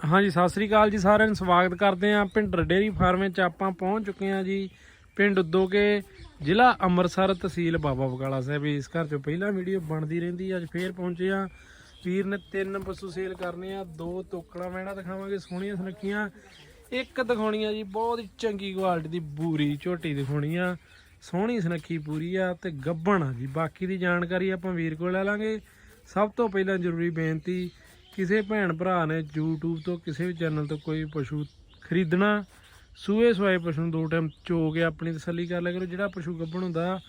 ਹਾਂਜੀ, ਸਤਿ ਸ੍ਰੀ ਅਕਾਲ ਜੀ ਸਾਰਿਆਂ ਨੂੰ। ਸਵਾਗਤ ਕਰਦੇ ਆਂ ਪਿੰਡ ਡੇਰੀ ਫਾਰਮ ਵਿੱਚ। ਆਪਾਂ ਪਹੁੰਚ ਚੁੱਕੇ ਆਂ ਜੀ ਪਿੰਡ ਉਦੋਕੇ ਜ਼ਿਲ੍ਹਾ ਅੰਮ੍ਰਿਤਸਰ ਤਹਿਸੀਲ ਬਾਬਾ ਬਕਾਲਾ ਸਾਹਿਬ। ਇਸ ਘਰ ਚੋਂ ਪਹਿਲਾਂ ਵੀਡੀਓ ਬਣਦੀ ਰਹਿੰਦੀ ਅੱਜ ਫੇਰ ਪਹੁੰਚੇ ਆਂ ਵੀਰ ਨੇ ਤਿੰਨ ਪਸ਼ੂ ਸੇਲ ਕਰਨੇ ਆ। ਦੋ ਤੋਕੜਾ ਮੈਣਾ ਦਿਖਾਵਾਂਗੇ, ਸੋਹਣੀਆਂ ਸੁਨੱਖੀਆਂ। ਇੱਕ ਦਿਖਾਉਣੀ ਆ ਜੀ, ਬਹੁਤ ਚੰਗੀ ਕੁਆਲਿਟੀ ਦੀ ਬੂਰੀ ਝੋਟੀ ਦਿਖਾਉਣੀ ਆ। ਸੋਹਣੀ ਸੁਨੱਖੀ ਪੂਰੀ ਆ ਤੇ ਗੱਬਣ ਆ ਜੀ। ਬਾਕੀ ਦੀ ਜਾਣਕਾਰੀ ਆਪਾਂ ਵੀਰ ਕੋਲ ਲੈ ਲਾਂਗੇ। ਸਭ ਤੋਂ ਪਹਿਲਾਂ ਜ਼ਰੂਰੀ ਬੇਨਤੀ ਕਿਸੇ ਭੈਣ ਭਰਾ ਨੇ YouTube ਤੋਂ ਕਿਸੇ ਵੀ ਚੈਨਲ ਤੋਂ ਕੋਈ ਪਸ਼ੂ ਖਰੀਦਣਾ, ਸੂਏ ਸਵਾਏ ਪਸ਼ੂ ਨੂੰ ਦੋ ਟਾਈਮ ਚੋ ਕੇ ਆਪਣੀ ਤਸੱਲੀ ਕਰ ਲਿਆ ਕਰੋ। ਜਿਹੜਾ ਪਸ਼ੂ ਗੱਭਣ ਹੁੰਦਾ,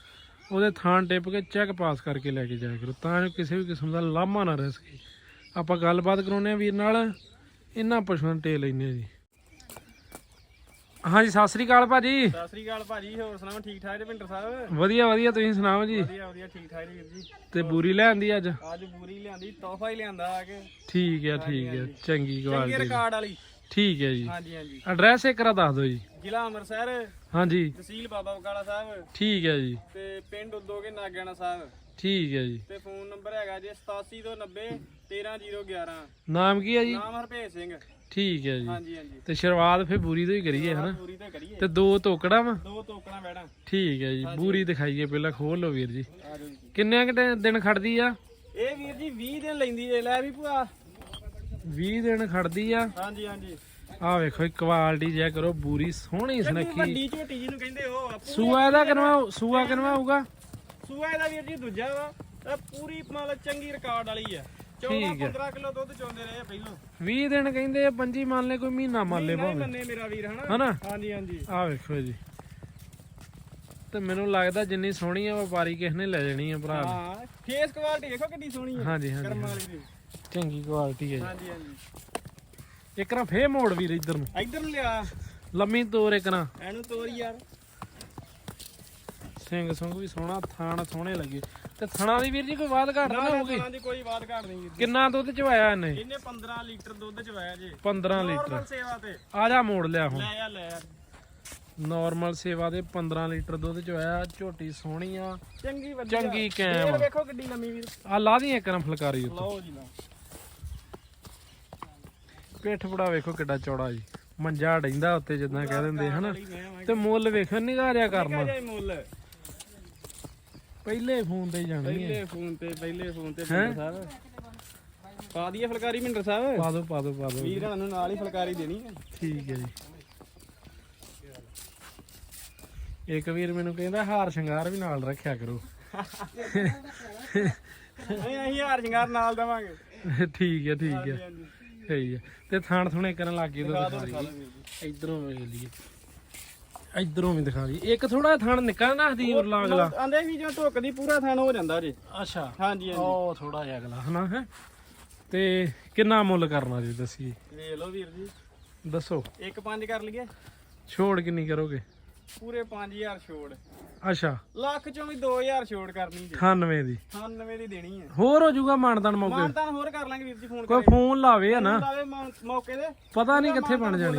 ਉਹਦੇ ਥਾਂ ਟਿਪ ਕੇ ਚੈੱਕ ਪਾਸ ਕਰਕੇ ਲੈ ਕੇ ਜਾਇਆ ਕਰੋ। ਤਾਂ ਜੋ ਕਿਸੇ ਵੀ ਕਿਸਮ ਦਾ ਲਾਮਾ ਨਾ ਰਹਿ ਸਕੇ। ਆਪਾਂ ਗੱਲਬਾਤ ਕਰਾਉਂਦੇ ਆ ਵੀਰ ਨਾਲ। ਇਹਨਾਂ ਪਸ਼ੂਆਂ ਨੂੰ ਟੇ ਲੈਨੇ ਆ ਜੀ। ਹਾਂਜੀ ਸਤਿ ਸ੍ਰੀ ਅਕਾਲ ਭਾਜੀ। ਸਤਿ ਸ੍ਰੀ ਅਕਾਲ ਭਾਜੀ ਹੋਰ ਸੁਣਾਓ ਠੀਕ ਠਾਕ ਜੀ ਭਿੰਡਰ ਸਾਹਿਬ? ਵਧੀਆ ਵਧੀਆ ਤੁਸੀਂ ਸੁਣਾਓ ਜੀ? ਵਧੀਆ ਵਧੀਆ ਠੀਕ ਠਾਕ ਜੀ ਵੀਰ ਜੀ। ਤੇ ਬੂਰੀ ਲੈਂਦੀ ਅੱਜ? ਅੱਜ ਬੂਰੀ ਲਿਆਂਦੀ ਤੋਹਫਾ ਹੀ ਲਿਆਂਦਾ ਆ ਕੇ। ਠੀਕ ਹੈ ਠੀਕ ਹੈ ਚੰਗੀ ਚੰਗੇ ਕੁਆਲਿਟੀ ਰਿਕਾਰਡ ਵਾਲੀ। ਠੀਕ ਹੈ ਜੀ। ਹਾਂਜੀ ਹਾਂਜੀ। ਐਡਰੈਸ ਇੱਕ ਵਾਰ ਦੱਸ ਦਿਓ ਜੀ। ਜ਼ਿਲ੍ਹਾ ਅੰਮ੍ਰਿਤਸਰ ਹਾਂਜੀ। ਤਹਿਸੀਲ ਬਾਬਾ ਬਕਾਲਾ ਸਾਹਿਬ। ਠੀਕ ਹੈ ਜੀ। ਤੇ ਪਿੰਡ ਉਦੋਗੇ ਨਾਗਿਆਣਾ ਸਾਹਿਬ। ਠੀਕ ਹੈ ਜੀ। ਤੇ ਫੋਨ ਨੰਬਰ ਹੈਗਾ ਜੀ 87 ਤੋਂ 90 13011 ਨਾਮ ਕੀ ਹੈ ਜੀ? ਨਾਮ ਹਰਪੇਸ਼ ਸਿੰਘ। ਠੀਕ ਹੈ ਜੀ। ਹਾਂਜੀ ਹਾਂਜੀ। ਤੇ ਸ਼ੁਰੂਆਤ ਫੇ ਬੂਰੀ ਤੋਂ ਹੀ ਕਰੀਏ ਹਨਾ? ਪੂਰੀ ਤੇ ਕਰੀਏ ਤੇ ਦੋ ਤੋਕੜਾ ਵਾ? ਦੋ ਤੋਕਣਾ ਬੈਣਾ ਠੀਕ ਹੈ ਜੀ ਬੂਰੀ ਦਿਖਾਈਏ ਪਹਿਲਾਂ ਖੋਲ ਲਓ ਵੀਰ ਜੀ। ਆ ਜਾਓ ਜੀ। ਕਿੰਨੇ ਕੁ ਦਿਨ- ਖੜਦੀ ਆ? ਇਹ ਵੀਰ ਜੀ 20 ਦਿਨ ਲੈਂਦੀ ਏ ਲੈ ਵੀ ਭੂਆ। 20 ਦਿਨ ਖੜਦੀ ਆ? ਹਾਂਜੀ ਹਾਂਜੀ। ਆ ਵੇਖੋ ਇਹ ਕੁਆਲਿਟੀ ਚੈੱਕ ਕਰੋ ਬੂਰੀ ਸੋਹਣੀ ਸੁਨੱਖੀ। ਵੱਡੀ ਝੋਟੀ ਜਿਹਨੂੰ ਕਹਿੰਦੇ ਉਹ ਆ, ਪੂਰੀ ਸੂਆ ਇਹਦਾ ਕਿਨਵਾ ਸੂਆ ਕਿਨਵਾ ਹੋਊਗਾ? ਸੂਆ ਇਹਦਾ ਵੀਰ ਜੀ ਦੂਜਾ ਵਾ ਇਹ ਪੂਰੀ ਮਤਲਬ ਚੰਗੀ ਰਿਕਾਰਡ ਵਾਲੀ ਆ। 14 ਠੀਕ ਹੈ। 15 ਕਿਲੋ ਦੁੱਧ ਚੋਂਦੇ ਰਹੇ ਆ ਪਹਿਲਾਂ। 20 ਦਿਨ ਕਹਿੰਦੇ ਆ ਪੰਜੀ ਮੰਨ ਲੈ ਕੋਈ ਮਹੀਨਾ ਮੰਨ ਲੈ ਨਹੀਂ ਭਾਵੇਂ। ਮੰਨੇ ਮੇਰਾ ਵੀਰ ਹਨਾ? ਹਨਾ? ਹਾਂਜੀ ਹਾਂਜੀ। ਆ ਵੇਖੋ ਜੀ। ਤੇ ਮੈਨੂੰ ਲੱਗਦਾ ਜਿੰਨੀ ਸੋਹਣੀ ਆ ਵਪਾਰੀ ਕਿਸ ਨੇ ਲੈ ਜਾਣੀ ਆ ਭਰਾ। ਨੇ। ਹਾਂ ਫੇਸ ਕੁਆਲਿਟੀ ਦੇਖੋ ਕਿੰਨੀ ਸੋਹਣੀ ਹੈ ਹਾਂਜੀ ਹਾਂਜੀ ਕਰਮ ਵਾਲੀ ਦੀ। ਚੰਗੀ ਕੁਆਲਿਟੀ ਹੈ ਹਾਂਜੀ ਹਾਂਜੀ। ਜੀ ਇੱਕ ਨਾ ਫੇਰ ਮੋੜ ਵੀਰ ਇੱਧਰ ਨੂੰ। ਇੱਧਰ ਨੂੰ ਲਿਆ। ਲੰਮੀ ਤੋਰ ਇੱਕ ਨਾ। ਇਹਨੂੰ ਤੋਰ ਯਾਰ। ਸਿੰਘ ਸੰਗ ਵੀ ਸੋਹਣਾ ਥਾਣ ਸੋਹਣੇ ਲੱਗੇ। ਤੇ ਥਣਾ ਦੀ ਵੀਰ ਜੀ ਕੋਈ ਬਾਤ ਘਾਟ ਨਾ ਹੋਊਗੀ? ਹਾਂਜੀ ਕੋਈ ਬਾਤ ਘਾਟ ਨਹੀਂ ਜੀ ਕਿੰਨਾ ਦੁੱਧ ਚਵਾਇਆ ਇਹਨੇ? ਇਹਨੇ 15 ਲੀਟਰ ਦੁੱਧ ਚਵਾਇਆ ਜੇ। 15 ਲੀਟਰ। ਨਾਰਮਲ ਸੇਵਾ ਤੇ। ਆ ਜਾ ਮੋੜ ਲਿਆ ਹੁਣ। ਲੈ ਆ ਲੈ ਆ। ਨਾਰਮਲ ਸੇਵਾ ਦੇ 15 ਲੀਟਰ ਦੁੱਧ ਚਵਾਇਆ ਝੋਟੀ ਸੋਹਣੀ ਆ। ਚੰਗੀ ਵੱਡੀ ਚੰਗੀ ਕੈਮ ਇਹ ਵੇਖੋ ਕਿੱਡੀ ਲੰਮੀ ਵੀਰ। ਆ ਲਾ ਦੀ ਇੱਕ ਨਾ ਫੁਲਕਾਰੀ ਉੱਤੇ। ਲਓ ਜੀ ਲਓ। ਪਿੱਠ ਬੜਾ ਵੇਖੋ ਕਿੱਡਾ ਚੌੜਾ ਜੀ। ਮੰਜਾ ਡੈਂਦਾ ਉੱਤੇ ਜਿੱਦਾਂ ਕਹਿ ਦਿੰਦੇ ਹਨਾ? ਤੇ ਮੁੱਲ ਵੇਖਣ ਨਿਗਾਰਿਆ ਕਰਨਾ ਜਾਏ ਮੁੱਲ। ਪਹਿਲੇ ਫੋਨ ਤੇ ਹੀ ਜਾਣੀ ਹੈ। ਪਹਿਲੇ ਫੋਨ ਤੇ ਪਹਿਲੇ ਫੋਨ ਤੇ ਮਿੰਦਰ ਸਾਹਿਬ। ਪਾ ਦਈਏ ਫੁਲਕਾਰੀ ਮਿੰਦਰ ਸਾਹਿਬ। ਪਾ ਦੋ ਪਾ ਦੋ ਪਾ ਦੋ ਵੀਰ ਹਣਾ ਨੂੰ ਨਾਲ ਹੀ ਫੁਲਕਾਰੀ ਦੇਣੀ ਹੈ। ਠੀਕ ਹੈ ਜੀ। ਇੱਕ ਵੀਰ ਮੈਨੂੰ ਕਹਿੰਦਾ ਹਾਰ ਸ਼ਿੰਗਾਰ ਵੀ ਨਾਲ ਰੱਖਿਆ ਕਰੋ। ਨਹੀਂ ਅਸੀਂ ਹਾਰ ਸ਼ਿੰਗਾਰ ਨਾਲ ਦੇਵਾਂਗੇ। ਠੀਕ ਹੈ ਠੀਕ ਹੈ। ਸਹੀ ਹੈ। ਤੇ ਥਾਣ ਥੁਣੇ ਕਰਨ ਲੱਗ ਗਏ ਦਿਖਾ ਤਾਂ ਦਿਓ ਦਿਖਾ ਦਿਖਾ ਦਿਓ। ਵੀਰ ਜੀ ਇਧਰੋਂ ਵੇਖ ਲਈਏ। ਇਧਰੋਂ ਵੀ ਦਿਖਾ ਦਈਏ ਇੱਕ ਥੋੜਾ ਥਾਣ ਨਿੱਕਾ ਰੱਖਦੀ ਉਰਲਾ ਅਗਲਾ? ਆਂਦੇ ਵੀ ਜੋ ਧੁੱਕਦੀ ਪੂਰਾ ਥਾਨ ਹੋ ਜਾਂਦਾ ਜੀ। ਅੱਛਾ। ਹਾਂਜੀ ਹਾਂਜੀ। ਉਹ ਥੋੜਾ ਜਿਹਾ ਅਗਲਾ ਹਨਾ ਹੈ? ਤੇ ਕਿੰਨਾ ਮੁੱਲ ਕਰਨਾ ਜੀ ਦੱਸੀਏ? ਵੇਖ ਲਓ ਵੀਰ ਜੀ। ਦੱਸੋ। ਇੱਕ ਪੰਜ ਕਰ ਲਈਏ। ਛੋੜ ਕਿੰਨੀ ਕਰੋਗੇ? ਪੂਰੇ 5000 ਛੋੜ। ਅੱਛਾ। ਲੱਖ ਚੋਂ ਵੀ 2000 ਛੋੜ ਕਰਨੀ ਜੀ। 98 ਦੀ। 98 ਦੀ ਦੇਣੀ ਹੈ। ਹੋਰ ਹੋ ਜਾਊਗਾ ਮਾਨਦਾਨ ਮੌਕੇ? ਮਾਨਤਾਨ ਹੋਰ ਕਰ ਲਾਂਗੇ ਵੀਰ ਜੀ ਫੋਨ ਕੋਈ ਫੋਨ ਲਾਵੇ ਆ ਨਾ। ਲਾਵੇ ਮੌਕੇ ਦੇ ਪਤਾ ਨਹੀਂ ਕਿੱਥੇ ਬਣ ਜਾਣੀ।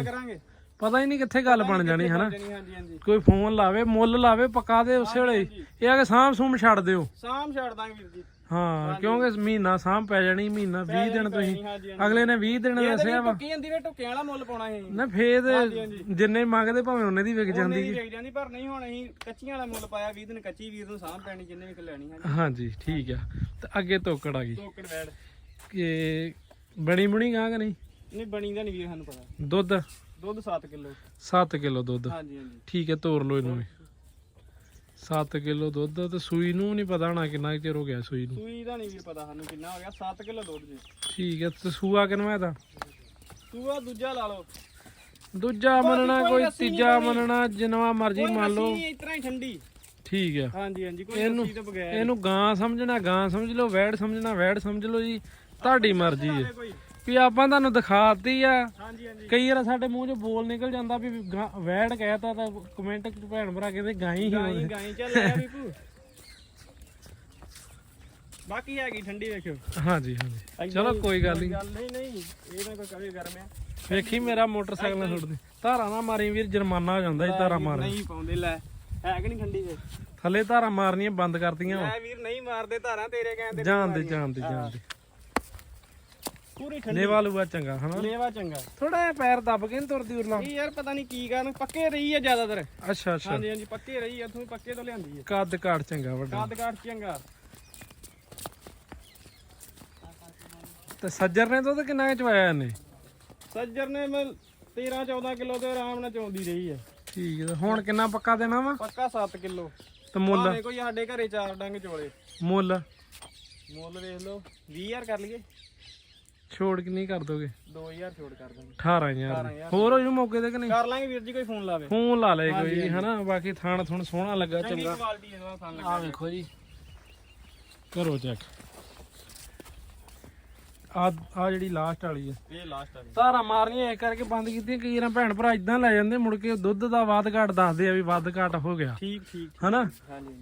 ਪਤਾ ਹੀ ਨਹੀਂ ਕਿੱਥੇ ਗੱਲ ਬਣ ਜਾਣੀ ਹਨਾ? ਹਾਂਜੀ ਕੋਈ ਫੋਨ ਲਾਵੇ ਮੁੱਲ ਲਾਵੇ ਪੱਕਾ ਦੇ ਉਸੇ ਵੇਲੇ। ਇਹ ਆ ਕਿ ਸਾਂਭ ਸੂਮ ਛੱਡ ਦਿਓ। ਸ਼ਾਮ ਛੱਡ ਦਾਂਗੇ ਵੀਰ ਜੀ। ਹਾਂ ਕਿਉਂਕਿ ਮਹੀਨਾ ਸਾਂਭ ਪੈ ਜਾਣੀ ਮਹੀਨਾ 20 ਦਿਨ ਤੁਸੀਂ। ਹਾਂਜੀ ਅਗਲੇ ਨੇ 20 ਦਿਨ ਦੱਸਿਆ ਵਾ। ਟੁੱਕੀ ਜਾਂਦੀ ਵੇ ਟੁੱਕੇ ਵਾਲਾ ਮੁੱਲ ਪਾਉਣਾ ਹੈ ਨਾ ਫੇਰ ਜਿੰਨੇ ਮੰਗਦੇ ਭਾਵੇਂ ਉਹਨੇ ਦੀ ਵਿਕ ਜਾਂਦੀ ਨਹੀਂ ਵਿਕ ਜਾਂਦੀ ਪਰ ਨਹੀਂ ਹੁਣ ਅਸੀਂ ਕੱਚੀਆਂ ਵਾਲਾ ਮੁੱਲ ਪਾਇਆ 20 ਦਿਨ ਕੱਚੀ ਵੀਰ ਨੂੰ ਸਾਂਭ ਪੈਣੀ ਜਿੰਨੇ ਵੀ ਲੈਣੀ ਹੈ ਹਾਂਜੀ ਠੀਕ ਆ। ਤੇ ਅੱਗੇ ਤੋਕੜ ਆ ਗਈ। ਟੋਕੜ ਵੈੜ ਕਿ ਬਣੀ ਬੁਣੀ ਗਾਂ ਕਿ ਨਹੀਂ? ਨਹੀਂ ਬਣੀ ਦਾ ਨਹੀਂ ਵੀਰ ਸਾਨੂੰ ਪਤਾ। ਦੁੱਧ? ਦੁੱਧ 7 ਕਿਲੋ। 7 ਕਿਲੋ ਦੁੱਧ। ਹਾਂਜੀ ਹਾਂਜੀ। ਠੀਕ ਹੈ ਤੋਰ ਲਓ ਇਹਨੂੰ ਵੀ। 7 ਕਿਲੋ ਦੁੱਧ ਤੇ ਸੂਈ ਨੂੰ ਨਹੀਂ ਪਤਾ ਹੋਣਾ ਕਿੰਨਾ ਚਿਰ ਹੋ ਗਿਆ ਸੂਈ ਨੂੰ। ਸੂਈ ਦਾ ਨਹੀਂ ਵੀਰ ਪਤਾ ਸਾਨੂੰ ਕਿੰਨਾ ਹੋ ਗਿਆ 7 ਕਿਲੋ ਦੁੱਧ ਜੀ। ਠੀਕ ਹੈ ਤੇ ਸੂਆ ਕਿਨਵਾ ਇਹਦਾ? ਸੂਆ ਦੂਜਾ ਲਾ ਲਓ। ਦੂਜਾ ਮੰਨਣਾ ਕੋਈ ਤੀਜਾ ਮੰਨਣਾ ਜਿੰਨਵਾ ਮਰਜ਼ੀ ਮੰਨ ਲਓ। ਅਸੀਂ ਇਸ ਤਰ੍ਹਾਂ ਹੀ ਠੰਡੀ। ਠੀਕ ਆ ਹਾਂਜੀ ਹਾਂਜੀ ਕੋਈ ਲੱਸੀ ਤੋਂ ਬਗੈਰ। ਇਹਨੂੰ ਗਾਂ ਸਮਝਣਾ ਗਾਂ ਸਮਝ ਲਓ ਵੈੜ ਸਮਝਣਾ ਵੈੜ ਸਮਝ ਲਓ ਜੀ। ਤੁਹਾਡੀ ਮਰਜ਼ੀ ਹੈ। ਵੀ ਆਪਾਂ ਤੁਹਾਨੂੰ ਦਿਖਾਤੀ ਆ। ਹਾਂਜੀ ਹਾਂਜੀ। ਕਈ ਵਾਰ ਸਾਡੇ ਮੂੰਹ 'ਚ ਬੋਲ ਨਿਕਲ ਜਾਂਦਾ ਵੀ ਗਾਂ- ਵੈੜ ਕਹਿਤਾ ਤਾਂ ਕਮੈਂਟ 'ਚ ਭੈਣ ਭਰਾ ਕਹਿੰਦੇ ਗਾਂ ਹੀ ਗਾਈ ਗਾਈ ਚੱਲ ਆ ਵੀਪੂ ਬਾਕੀ ਹੈਗੀ ਠੰਡੀ ਵੇਖਿਓ ਹਾਂਜੀ ਹਾਂਜੀ। ਚਲੋ ਕੋਈ ਗੱਲ ਨਹੀਂ ਗੱਲ ਨਹੀਂ ਨਹੀਂ ਇਹ ਤਾਂ ਕੋਈ ਕਵੇ ਗਰਮ ਆ। ਵੇਖੀ ਮੇਰਾ ਮੋਟਰਸਾਈਕਲ ਨਾ ਛੁੱਟ ਦੇ ਧਾਰਾ ਨਾ ਮਾਰੀ ਵੀਰ ਜੁਰਮਾਨਾ ਹੋ ਜਾਂਦਾ ਜੀ ਧਾਰਾ ਮਾਰ ਨਹੀਂ ਪਾਉਂਦੇ ਲੈ। ਹੈ ਕਿ ਨਹੀਂ ਠੰਡੀ ਜੇ ਥੱਲੇ ਧਾਰਾ ਮਾਰਨੀਆਂ ਬੰਦ ਕਰਤੀਆਂ। ਵਾ ਲੈ ਵੀਰ ਨਹੀਂ ਮਾਰਦੇ ਧਾਰਾਂ ਤੇਰੇ ਕਹਿੰਦੇ ਜਾਣਦੇ ਜਾਣਦੇ ਜਾਣਦੇ। ਪੂਰੀ ਠੰਡੀ। ਲੇਵਾ ਲੂਆ ਚੰਗਾ ਹਨਾ? ਲੇਵਾ ਚੰਗਾ। ਥੋੜਾ ਜਿਹਾ ਪੈਰ ਦੱਬ ਕੇ ਨੀ ਤੁਰਦੀ ਉਰਲਾ। ਇਹ ਯਾਰ ਪਤਾ ਨਹੀਂ ਕੀ ਕਾਰਨ ਪੱਕੇ ਰਹੀ ਆ ਜ਼ਿਆਦਾਤਰ। ਅੱਛਾ ਅੱਛਾ। ਹਾਂਜੀ ਹਾਂਜੀ ਪੱਕੇ ਰਹੀ ਆ ਵੀ ਪੱਕੇ ਤੋਂ ਲਿਆਂਦੀ ਹੈ ਕੱਦ ਕਾਠ ਚੰਗਾ ਵੱਡਾ। ਕਾਦ ਕਾਟ ਚੰਗਾ। ਤੇ ਸੱਜਰ ਨੇ ਦੁੱਧ ਕਿੰਨਾ ਕੁ ਚਵਾਇਆ ਇਹਨੇ? ਸੱਜਰ ਨੇ ਮੈਂ 13 14 ਕਿਲੋ ਤੇ ਆਰਾਮ ਨਾਲ ਚੋਂਦੀ ਰਹੀ ਹੈ ਠੀਕ ਹੈ ਹੁਣ ਕਿੰਨਾ ਪੱਕਾ ਦੇਣਾ ਵਾ? ਪੱਕਾ 7 ਕਿਲੋ। ਤੇ ਮੁੱਲ? ਭਾਵੇਂ ਕੋਈ ਸਾਡੇ ਘਰੇ ਚਾਰ ਡੰਗ ਚੋਲੇ। ਮੁੱਲ? ਮੁੱਲ ਵੇਖ ਲਓ 20000 ਕਰ ਲਈਏ। ਛੋੜ ਕਿੰਨੀ ਕਰ ਦੋਗੇ? 2000 ਛੋੜ ਕਰ ਦਾਂਗੇ। 18000 18,000 ਹੋਰ ਹੋ ਜੂ ਮੌਕੇ ਤੇ ਕਿ ਨਹੀਂ? ਕਰ ਲਾਂਗੇ ਵੀਰ ਜੀ ਕੋਈ ਫੋਨ ਲਾਵੇ। ਫੋਨ ਲਾ ਲੈ ਕੋਈ ਹਨਾ? ਬਾਕੀ ਥਾਣ ਥੁਣ ਸੋਹਣਾ ਲੱਗਾ ਚੰਗੀ। ਆ ਵੇਖੋ ਜੀ। ਕਰੋ ਚੈੱਕ ਆ ਆ ਜਿਹੜੀ ਲਾਸਟ ਵਾਲੀ ਹੈ ਇਹ ਲਾਸਟ ਆ ਧਾਰਾ ਮਾਰਨੀਆਂ ਇਸ ਕਰਕੇ ਬੰਦ ਕੀਤੀਆਂ ਕਈ ਵਾਰ ਭੈਣ ਭਰਾ ਇਦਾਂ ਲੈ ਜਾਂਦੇ ਮੁੜ ਕੇ ਦੁੱਧ ਦਾ ਵਾਧ ਘਾਟ ਦੱਸਦੇ ਆ ਵੀ ਵੱਧ ਘਾਟ ਹੋ ਗਿਆ। ਠੀਕ ਠੀਕ ਹਨਾ?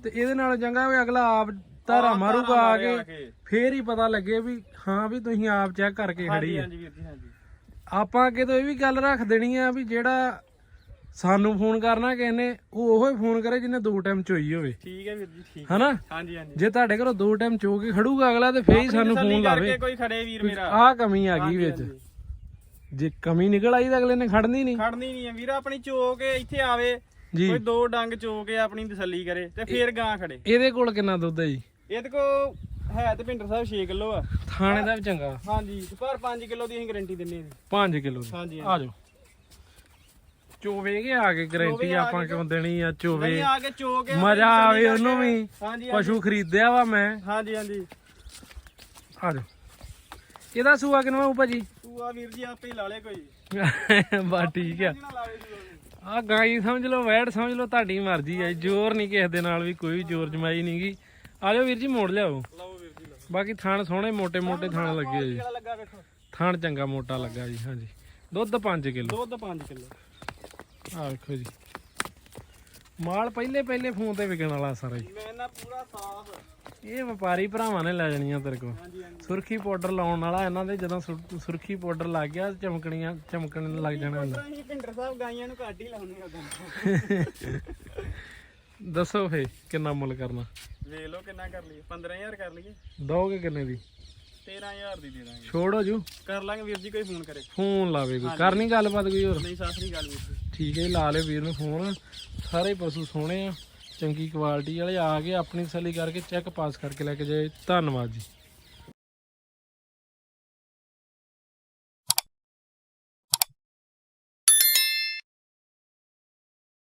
ਤੇ ਇਹਦੇ ਨਾਲ ਚੰਗਾ ਵੀ ਅਗਲਾ ਆਪ ਧਾਰਾ ਮਾਰੂਗਾ ਆ ਕੇ ਫੇਰ ਹੀ ਪਤਾ ਲੱਗੇ ਵੀ ਹਾਂ ਵੀ ਤੁਸੀਂ ਆਪ ਚੈੱਕ ਕਰਕੇ ਖੜੀ ਹਾਂਜੀ ਆ। ਆਪਾਂ ਅੱਗੇ ਤੋਂ ਇਹ ਵੀ ਗੱਲ ਰੱਖ ਦੇਣੀ ਆ ਵੀ ਜਿਹੜਾ ਸਾਨੂੰ ਫੋਨ ਕਰਨਾ ਕਿਸੇ ਨੇ ਉਹ ਉਹੋ ਹੀ ਫੋਨ ਕਰੇ ਜਿਹਨੇ ਦੋ ਟਾਈਮ ਚੋਈ ਹੋਵੇ। ਠੀਕ ਹੈ ਵੀਰ ਜੀ ਠੀਕ ਹਨਾ? ਹਾਂਜੀ ਹਾਂਜੀ। ਜੇ ਤੁਹਾਡੇ ਘਰੋਂ ਦੋ ਟਾਈਮ ਚੋ ਕੇ ਖੜੂਗਾ ਅਗਲਾ ਤੇ ਫੇਰ ਹੀ ਸਾਨੂੰ ਫੋਨ ਲਾਵੇ। ਕੋਈ ਖੜੇ ਵੀਰ ਮੇਰਾ। ਆਹ ਕਮੀ ਆ ਗਈ ਵਿੱਚ। ਜੇ ਕਮੀ ਨਿਕਲ ਆਈ ਤਾਂ ਅਗਲੇ ਨੇ ਖੜਨੀ ਨਹੀਂ। ਖੜਨੀ ਨਹੀਂ ਹੈ। ਵੀਰ ਆਪਣੀ ਚੋ ਕੇ ਇੱਥੇ ਆਵੇ ਕੋਈ ਦੋ ਡੰਗ ਚੋ ਕੇ ਆਪਣੀ ਤਸੱਲੀ ਕਰੇ ਤੇ ਫੇਰ ਗਾਂ ਖੜੇ। ਇਹਦੇ ਕੋਲ ਕਿੰਨਾ ਦੁੱਧ ਹੈ ਜੀ? ਇਹਦੇ ਕੋ ਹੈ ਤੇ ਭਿੰਡਰ ਸਾਹਿਬ 6 ਕਿਲੋ ਆ। ਥਾਣੇ ਦਾ ਵੀ ਚੰਗਾ। ਹਾਂਜੀ ਪਰ 5 ਕਿਲੋ ਦੀ ਅਸੀਂ ਗਾਰੰਟੀ ਦਿੰਨੇ ਆ 5 ਕਿਲੋ ਹਾਂਜੀ। ਆ ਜਾਓ। ਚੋਵੇ ਕੇ ਆ ਕੇ ਗਰੰਟੀ ਆਪਾਂ ਕਿਉਂ ਦੇਣੀ ਆ ਚੋਵੇ? ਆ ਕੇ ਚੋ ਕੇ ਮਜ਼ਾ ਆਵੇ ਉਹਨੂੰ ਵੀ। ਪਸ਼ੂ ਖਰੀਦਿਆ ਵਾ ਮੈਂ। ਹਾਂਜੀ ਹਾਂਜੀ। ਆ ਜਾ ਇਹਦਾ ਸੂਆ ਕਿਨਵਾ ਉਹ ਭਾਜੀ? ਤੂੰ ਆ ਵੀਰ ਜੀ ਆਪੇ ਲਾ ਲੈ ਕੋਈ। ਬਾ ਠੀਕ ਆ। ਆ ਗਾਈ ਸਮਝ ਲਓ ਵੈੜ ਸਮਝ ਲਓ ਤੁਹਾਡੀ ਮਰਜ਼ੀ ਆ। ਜੋਰ ਨਹੀਂ ਕਿਸੇ ਦੇ ਨਾਲ ਵੀ ਕੋਈ ਜੋਰ ਜਮਾਈ ਨਹੀਂਗੀ ਆ ਜਾਓ ਵੀਰ ਜੀ ਮੋੜ ਲਿਆਓ। ਲਾਓ ਵੀਰ ਜੀ ਲਾਓ। ਬਾਕੀ ਥਣ ਸੋਹਣੇ ਮੋٹے ਮੋਟੇ ਥਣ ਲੱਗੇ ਆ ਜੀ। ਕਿਹੜਾ ਚੰਗਾ ਮੋਟਾ ਲੱਗਾ ਜੀ ਹਾਂਜੀ। ਦੁੱਧ 5 ਕਿਲੋ। ਦੁੱਧ 5 ਕਿਲੋ। ਆ ਵੇਖੋ ਜੀ। ਮਾਲ ਪਹਿਲੇ ਪਹਿਲੇ ਫੋਨ ਤੇ ਵਿਕਣ ਵਾਲਾ ਸਾਰਾ ਜੀ। ਮੈਂ ਨਾ ਪੂਰਾ ਸਾਫ਼। ਇਹ ਵਪਾਰੀ ਭਰਾਵਾਂ ਨੇ ਲੈ ਜਾਣੀਆਂ ਤੇਰੇ ਕੋਲ। ਸੁਰਖੀ ਪਾਊਡਰ ਲਾਉਣ ਵਾਲਾ ਇਹਨਾਂ ਦੇ ਜਦੋਂ ਸੁਰ- ਸੁਰਖੀ ਪਾਊਡਰ ਲੱਗ ਗਿਆ ਚਮਕਣੀਆਂ ਚਮਕਣ ਲੱਗ ਜਾਣਾ ਹੁੰਦਾ ਅਸੀਂ ਸਾਹਿਬ ਗਾਈਆਂ ਨੂੰ ਉਦੋਂ ਦੱਸੋ ਫੇ ਕਿੰਨਾ ਮੁੱਲ ਕਰਨਾ? ਵੇਖ ਲਓ ਕਿੰਨਾ ਕਰ ਲਈਏ 15000 ਕਰ ਲਈਏ। ਦੋਗੇ ਕਿੰਨੇ ਦੀ? 13000 ਦੀ ਦੇ ਦਾਂਗੇ। ਛੋੜ ਹੋ ਜੂ। ਕਰ ਲਾਂਗੇ ਵੀਰ ਜੀ ਕੋਈ ਫੋਨ ਕਰੇ। ਫੋਨ ਲਾਵੇ ਕੋਈ। ਕਰਨੀ ਗੱਲਬਾਤ ਕੋਈ ਹੋਰ? ਨਹੀਂ ਸਾਸਰੀ ਗੱਲ ਵੀਰ ਜੀ। ਠੀਕ ਹੈ ਲਾ ਲਿਓ ਵੀਰ ਨੂੰ ਫੋਨ। ਸਾਰੇ ਪਸ਼ੂ ਸੋਹਣੇ ਆ। ਚੰਗੀ ਕੁਆਲਿਟੀ ਵਾਲੇ ਆ ਕੇ ਆਪਣੀ ਤਸੱਲੀ ਕਰਕੇ ਚੈੱਕ ਪਾਸ ਕਰਕੇ ਲੈ ਕੇ ਜਾਏ ਧੰਨਵਾਦ ਜੀ।